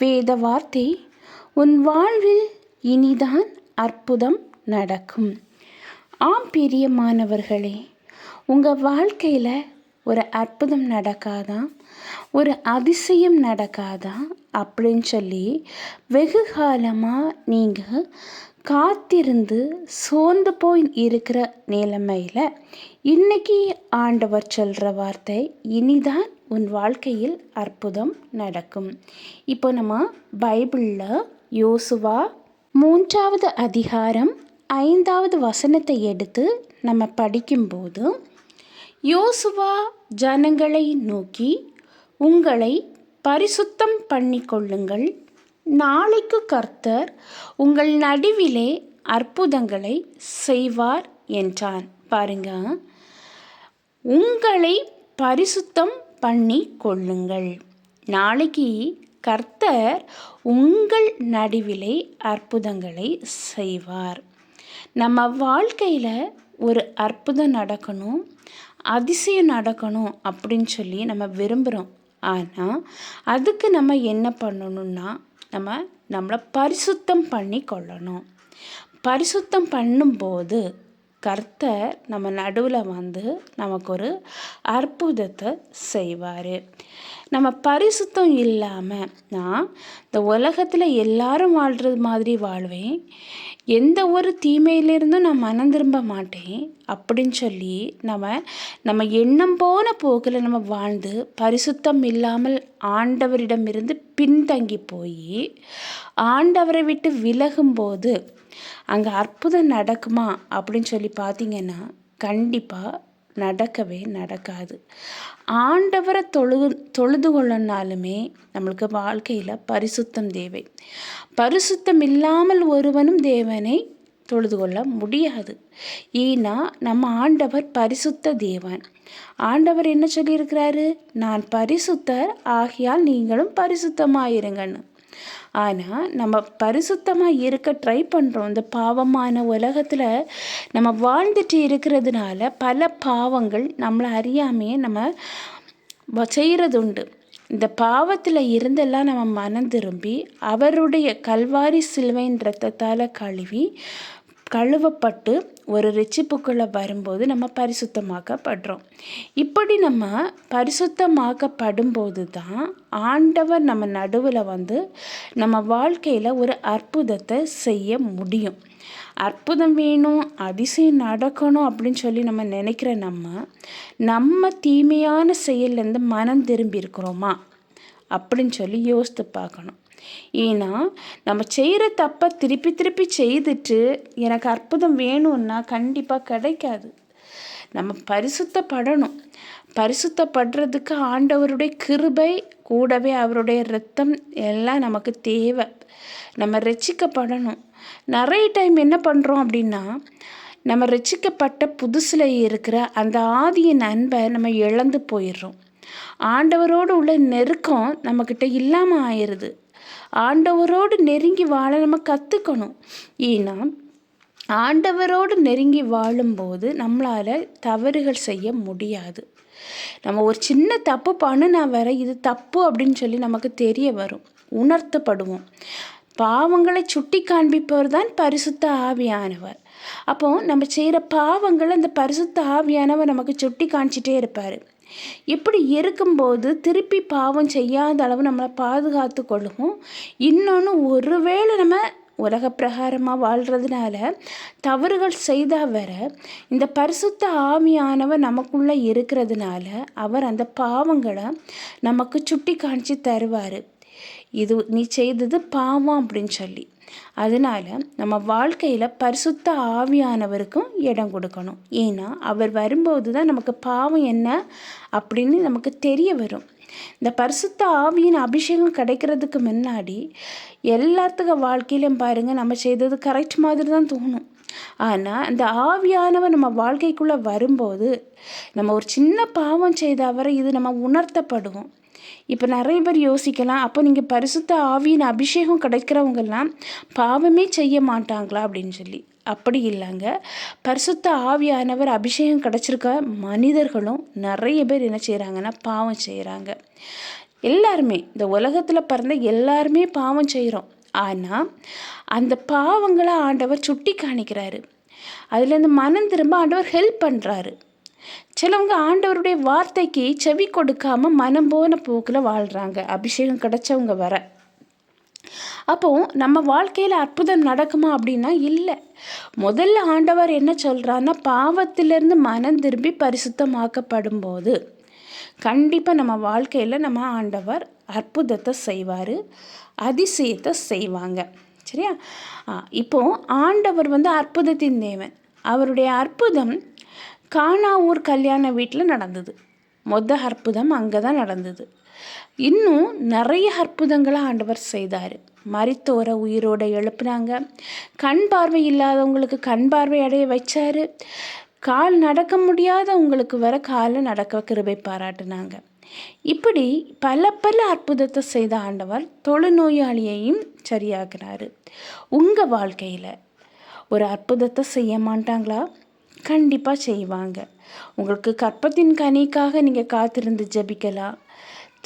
வேத வார்த்தை உன் வாழ்வில் இனிதான் அற்புதம் நடக்கும். ஆம் பிரியமானவர்களே உங்கள் வாழ்க்கையில் ஒரு அற்புதம் நடக்காதா? ஒரு அதிசயம் நடக்காதா? அப்படின்னு சொல்லி வெகு காலமாக நீங்கள் காத்திருந்து சோர்ந்து போய் இருக்கிற நிலைமையில் இன்னைக்கு ஆண்டவர் சொல்கிற வார்த்தை இனிதான் உன் வாழ்க்கையில் அற்புதம் நடக்கும். இப்போ நம்ம பைபிளில் யோசுவா மூன்றாவது அதிகாரம் ஐந்தாவது வசனத்தை எடுத்து நம்ம படிக்கும்போது யோசுவா ஜனங்களை நோக்கி உங்களை பரிசுத்தம் பண்ணிக்கொள்ளுங்கள். நாளைக்கு கர்த்தர் உங்கள் நடுவிலே அற்புதங்களை செய்வார் என்றான். பாருங்க. உங்களை பரிசுத்தம் பண்ணி கொள்ளுங்கள் நாளைக்கு கர்த்தர் உங்கள் நடுவிலே அற்புதங்களை செய்வார். நம்ம வாழ்க்கையில் ஒரு அற்புதம் நடக்கணும் அதிசயம் நடக்கணும் அப்படின்னு சொல்லி நம்ம விரும்புகிறோம் ஆனால் அதுக்கு நம்ம என்ன பண்ணணும்னா நம்ம நம்மளை பரிசுத்தம் பண்ணி கொள்ளணும் பரிசுத்தம் பண்ணும்போது கர்த்தர் நம்ம நடுவில் வந்து நமக்கு ஒரு அற்புதத்தை செய்வார். நம்ம பரிசுத்தம் இல்லாமல் நான் இந்த உலகத்தில் எல்லாரும் வாழ்கிறது மாதிரி வாழ்வேன். எந்த ஒரு தீமையிலிருந்தும் நான் மனம் திரும்ப மாட்டேன். அப்படின்னு சொல்லி நம்ம நம்ம எண்ணம் போன போக்கில் நம்ம வாழ்ந்து பரிசுத்தம் இல்லாமல் ஆண்டவரிடமிருந்து பின்தங்கி போய் ஆண்டவரை விட்டு விலகும்போது அங்கே அற்புதம் நடக்குமா அப்படின்னு சொல்லி பார்த்தீங்கன்னா கண்டிப்பாக நடக்கவே நடக்காது. ஆண்டவரை தொழு தொழுது கொள்ளனாலுமே நம்மளுக்கு வாழ்க்கையில் பரிசுத்தம் தேவை. பரிசுத்தம் இல்லாமல் ஒருவனும் தேவனை தொழுது கொள்ள முடியாது. ஏன்னா நம்ம ஆண்டவர் பரிசுத்த தேவன். ஆண்டவர் என்ன சொல்லியிருக்கிறாரு? நான் பரிசுத்தர் ஆகியால் நீங்களும் பரிசுத்தமாயிருங்கன்னு. ஆனால் நம்ம பரிசுத்தமாக இருக்க ட்ரை பண்ணுறோம் இந்த பாவமான உலகத்தில் நம்ம வாழ்ந்துட்டு இருக்கிறதுனால பல பாவங்கள் நம்மளை அறியாமையே நம்ம செய்கிறது உண்டு இந்த பாவத்தில் இருந்தெல்லாம் நம்ம மனம் திரும்பி அவருடைய கல்வாரி சிலுவையின் ரத்தத்தால் கழுவி கழுவப்பட்டு ஒரு ரிச்சிப்புக்குள்ளே வரும்போது நம்ம பரிசுத்தமாக்கப்படுறோம். இப்படி நம்ம பரிசுத்தமாக்கப்படும்போது தான் ஆண்டவர் நம்ம நடுவில் வந்து நம்ம வாழ்க்கையில் ஒரு அற்புதத்தை செய்ய முடியும். அற்புதம் வேணும் அதிசயம் நடக்கணும் அப்படின்னு சொல்லி நம்ம நினைக்கிற நம்ம நம்ம தீமையான செயல்லேருந்து மனம் திரும்பி இருக்கிறோமா? அப்படின்னு சொல்லி யோசித்து பார்க்கணும். ஏன்னா நம்ம செய்கிற தப்பை திருப்பி திருப்பி செய்துட்டு எனக்கு அற்புதம் வேணும்னா கண்டிப்பாக கிடைக்காது. நம்ம பரிசுத்தப்படணும். பரிசுத்தப்படுறதுக்கு ஆண்டவருடைய கிருபை கூடவே அவருடைய ரத்தம் எல்லாம் நமக்கு தேவை. நம்ம ரசிக்கப்படணும் நிறைய டைம் என்ன பண்ணுறோம் அப்படின்னா நம்ம ரசிக்கப்பட்ட புதுசில் இருக்கிற அந்த ஆதியின் அன்பை நம்ம இழந்து போயிடுறோம். ஆண்டவரோடு உள்ள நெருக்கம் நம்மக்கிட்ட இல்லாமல் ஆயிடுது. ஆண்டவரோடு நெருங்கி வாழ நம்ம கற்றுக்கணும் ஏன்னா ஆண்டவரோடு நெருங்கி வாழும்போது நம்மளால் தவறுகள் செய்ய முடியாது. நம்ம ஒரு சின்ன தப்பு பண்ணினா வேற இது தப்பு அப்படின்னு சொல்லி நமக்கு தெரிய வரும். உணர்த்தப்படுவோம். பாவங்களை சுட்டி காண்பிப்பவர் தான் பரிசுத்த ஆவியானவர். அப்போ நம்ம செய்கிற பாவங்களை அந்த பரிசுத்த ஆவியானவர் நமக்கு சுட்டி காணிச்சிட்டே இருப்பார். இப்படி இருக்கும்போது திருப்பி பாவம் செய்யாத அளவு நம்மளை பாதுகாத்து கொள்ளுவோம் இன்னொன்று ஒருவேளை நம்ம உலக பிரகாரமாக வாழ்கிறதுனால தவறுகள் செய்தால் வர இந்த பரிசுத்த ஆவியானவர் நமக்குள்ளே இருக்கிறதுனால அவர் அந்த பாவங்களை நமக்கு சுட்டி காணிச்சு தருவார். இது நீ செய்தது பாவம் அப்படின்னு சொல்லி. அதனால் நம்ம வாழ்க்கையில் பரிசுத்த ஆவியானவருக்கும் இடம் கொடுக்கணும். ஏன்னா அவர் வரும்போது தான் நமக்கு பாவம் என்ன அப்படின்னு நமக்கு தெரிய வரும். இந்த பரிசுத்த ஆவியின் அபிஷேகம் கிடைக்கிறதுக்கு முன்னாடி எல்லாத்துக்கு வாழ்க்கையிலும் பாருங்கள் நம்ம செய்தது கரெக்ட் மாதிரி தான் தோணும். ஆனால் அந்த ஆவியானவர் நம்ம வாழ்க்கைக்குள்ளே வரும்போது நம்ம ஒரு சின்ன பாவம் செய்த வரை இது நம்ம உணர்த்தப்படுவோம். இப்போ நிறைய பேர் யோசிக்கலாம் அப்போ நீங்கள் பரிசுத்த ஆவியின் அபிஷேகம் கிடைக்கிறவங்கெல்லாம் பாவமே செய்ய மாட்டாங்களா அப்படின்னு சொல்லி. அப்படி இல்லைங்க. பரிசுத்த ஆவியானவர் அபிஷேகம் கிடச்சிருக்க மனிதர்களும் நிறைய பேர் என்ன செய்கிறாங்கன்னா பாவம் செய்கிறாங்க எல்லாருமே இந்த உலகத்தில் பிறந்த எல்லாருமே பாவம் செய்கிறோம் ஆனால் அந்த பாவங்களை ஆண்டவர் சுட்டி காணிக்கிறாரு அதுலேருந்து மனம் திரும்ப ஆண்டவர் ஹெல்ப் பண்ணுறாரு சிலவங்க ஆண்டவருடைய வார்த்தைக்கு செவி கொடுக்காம மனம் போன போக்கில் வாழ்கிறாங்க அபிஷேகம் கிடைச்சவங்க வர அப்போ நம்ம வாழ்க்கையில் அற்புதம் நடக்குமா அப்படின்னா இல்லை. முதல்ல ஆண்டவர் என்ன சொல்கிறான்னா பாவத்திலிருந்து மனம் திரும்பி பரிசுத்தமாக்கப்படும் போது கண்டிப்பாக நம்ம வாழ்க்கையில் நம்ம ஆண்டவர் அற்புதத்தை செய்வார் அதிசயத்தை செய்வாங்க. சரியா? இப்போ ஆண்டவர் வந்து அற்புதத்தின் தேவன். அவருடைய அற்புதம் காணாவூர் கல்யாண வீட்டில் நடந்தது. மொத அற்புதம் அங்கே தான் நடந்தது. இன்னும் நிறைய அற்புதங்களை ஆண்டவர் செய்தார். மரித்தோரை உயிரோடு எழுப்புனாங்க. கண் பார்வை இல்லாதவங்களுக்கு கண் பார்வை அடைய வச்சார். கால் நடக்க முடியாதவங்களுக்கு வர காலை நடக்க கிருபை பாராட்டினாங்க. இப்படி பல பல அற்புதத்தை செய்த ஆண்டவர் தொழுநோயாளியையும் சரியாகிறாரு உங்கள் வாழ்க்கையில் ஒரு அற்புதத்தை செய்ய மாட்டாங்களா? கண்டிப்பாக செய்வாங்க. உங்களுக்கு கற்பத்தின் கனிக்காக நீங்கள் காத்திருந்து ஜபிக்கலாம்.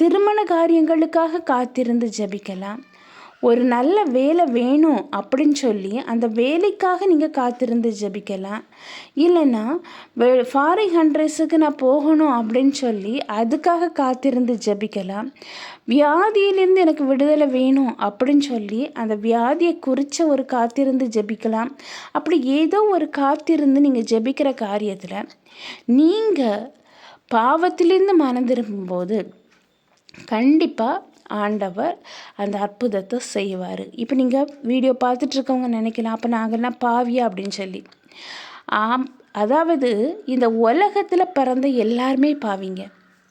திருமண காரியங்களுக்காக காத்திருந்து ஜபிக்கலாம். ஒரு நல்ல வேலை வேணும் அப்படின்னு சொல்லி அந்த வேலைக்காக நீங்கள் காத்திருந்து ஜபிக்கலாம். இல்லைன்னா ஃபாரின் கண்ட்ரிஸுக்கு நான் போகணும் அப்படின்னு சொல்லி அதுக்காக காத்திருந்து ஜபிக்கலாம். வியாதியிலேருந்து எனக்கு விடுதலை வேணும் அப்படின்னு சொல்லி அந்த வியாதியை குறித்த ஒரு காத்திருந்து ஜபிக்கலாம். அப்படி ஏதோ ஒரு காத்திருந்து நீங்கள் ஜபிக்கிற காரியத்தில் நீங்கள் பாவத்திலேருந்து மனம் திரும்பும்போது கண்டிப்பாக ஆண்டவர் அந்த அற்புதத்தை செய்வார். இப்போ நீங்கள் வீடியோ பார்த்துட்ருக்கவங்க நினைக்கலாம் அப்போ நாங்கள்லாம் பாவியா அப்படின்னு சொல்லி. ஆம் அதாவது இந்த உலகத்தில் பிறந்த எல்லாருமே பாவிங்க.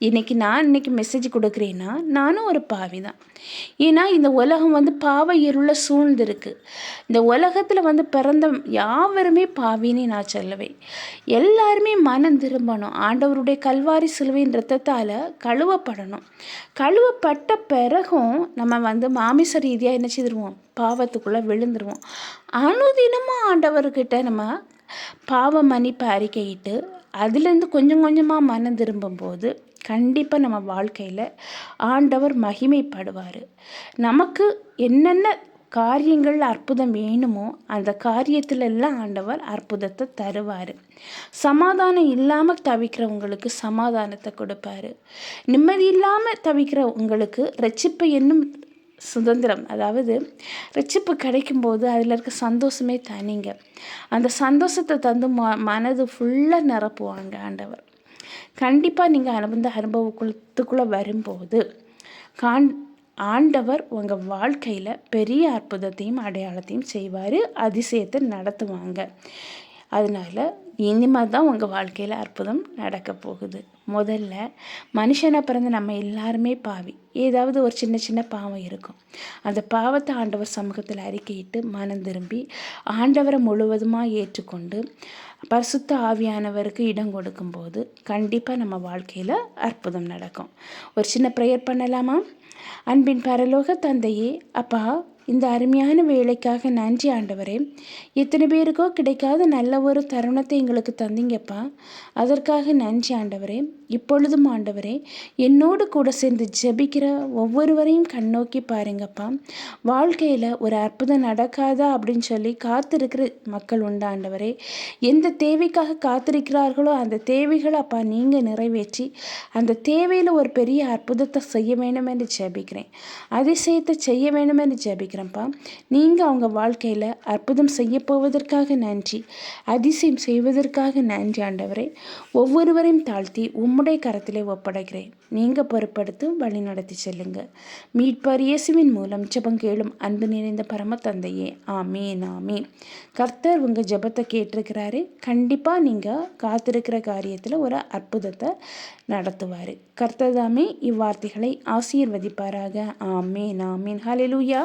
இன்றைக்கி நான் இன்றைக்கி மெசேஜ் கொடுக்குறேன்னா நானும் ஒரு பாவி தான் ஏன்னா இந்த உலகம் வந்து பாவ இருள சூழ்ந்திருக்கு. இந்த உலகத்தில் வந்து பிறந்த யாவருமே பாவின்னு நான் சொல்லுவேன் எல்லாருமே மனம் திரும்பணும். ஆண்டவருடைய கல்வாரி சிலுவையின் ரத்தத்தால் கழுவப்படணும். கழுவப்பட்ட பிறகும் நம்ம வந்து மாமிச ரீதியாக என்ன செய்திருவோம்? பாவத்துக்குள்ளே விழுந்துருவோம். அனுதினமும் ஆண்டவர்கிட்ட நம்ம பாவ மன்னிப்பு அறிக்கையிட்டு அதுலேருந்து கொஞ்சம் கொஞ்சமாக மனம் திரும்பும்போது கண்டிப்பாக நம்ம வாழ்க்கையில் ஆண்டவர் மகிமைப்படுவார். நமக்கு என்னென்ன காரியங்கள் அற்புதம் வேணுமோ அந்த காரியத்திலெல்லாம் ஆண்டவர் அற்புதத்தை தருவார். சமாதானம் இல்லாமல் தவிக்கிறவங்களுக்கு சமாதானத்தை கொடுப்பாரு. நிம்மதி இல்லாமல் தவிக்கிறவங்களுக்கு ரட்சிப்பு என்னும் சுதந்திரம் அதாவது ரட்சிப்பு கிடைக்கும்போது அதில் இருக்க சந்தோஷமே தனிங்க. அந்த சந்தோஷத்தை தந்து ம மனது ஃபுல்லாக நிரப்புவாங்க ஆண்டவர். கண்டிப்பாக நீங்கள் அனுபந்த அனுபவத்துக்குள்ளே வரும்போது கான் ஆண்டவர் உங்கள் வாழ்க்கையில் பெரிய அற்புதத்தையும் அடையாளத்தையும் செய்வார் அதிசயத்தை நடத்துவாங்க. அதனால் இனிமேல் தான் உங்கள் வாழ்க்கையில் அற்புதம் நடக்க போகுது. முதல்ல மனுஷனாக பிறந்த நம்ம எல்லாருமே பாவி. ஏதாவது ஒரு சின்ன சின்ன பாவம் இருக்கும். அந்த பாவத்தை ஆண்டவர் சமூகத்தில் அறிக்கையிட்டு மனம் திரும்பி ஆண்டவரை முழுவதுமாக ஏற்றுக்கொண்டு பரிசுத்த ஆவியானவருக்கு இடம் கொடுக்கும்போது கண்டிப்பாக நம்ம வாழ்க்கையில் அற்புதம் நடக்கும். ஒரு சின்ன ப்ரேயர் பண்ணலாமா? அன்பின் பரலோக தந்தையே அப்பா இந்த அருமையான வேலைக்காக நன்றி ஆண்டவரே. இத்தனை பேருக்கோ கிடைக்காத நல்ல ஒரு தருணத்தை எங்களுக்கு தந்தீங்கப்பா. அதற்காக நன்றி ஆண்டவரே. இப்பொழுதும் ஆண்டவரே என்னோடு கூட சேர்ந்து ஜெபிக்கிற ஒவ்வொருவரையும் கண்ணோக்கி பாருங்கப்பா. வாழ்க்கையில் ஒரு அற்புதம் நடக்காதா அப்படின்னு சொல்லி காத்திருக்கிற மக்கள் உண்டு ஆண்டவரே. எந்த தேவைக்காக காத்திருக்கிறார்களோ அந்த தேவைகளை அப்பா நீங்கள் நிறைவேற்றி அந்த தேவையில் ஒரு பெரிய அற்புதத்தை செய்ய வேண்டும் என்று ஜெபிக்கிறேன். அதிசயத்தை செய்ய வேண்டும் என்று ஜெபிக்கிறேன். ஒப்படைக்கிறேன்ப்பா நீங்கள் அவங்க வாழ்க்கையில் அற்புதம் செய்ய போவதற்காக நன்றி அதிசயம் செய்வதற்காக நன்றி ஆண்டவரே. ஒவ்வொருவரையும் தாழ்த்தி உம்முடைய கரத்திலே ஒப்படைக்கிறேன். நீங்கள் பொறுப்படுத்து வழி நடத்தி செல்லுங்க. மீட்பார் இயேசுவின் மூலம் ஜெபம் கேளும் அன்பு நிறைந்த பரம தந்தையே ஆமீன் ஆமீன். கர்த்தர் உங்கள் ஜெபத்தை கேட்டிருக்கிறாரு. கண்டிப்பாக நீங்கள் காத்திருக்கிற காரியத்தில் ஒரு அற்புதத்தை நடத்துவார். கர்த்தர் தாமே இவ்வார்த்தைகளை ஆசீர்வதிப்பாராக. ஆமீன் ஆமீன். ஹalleluya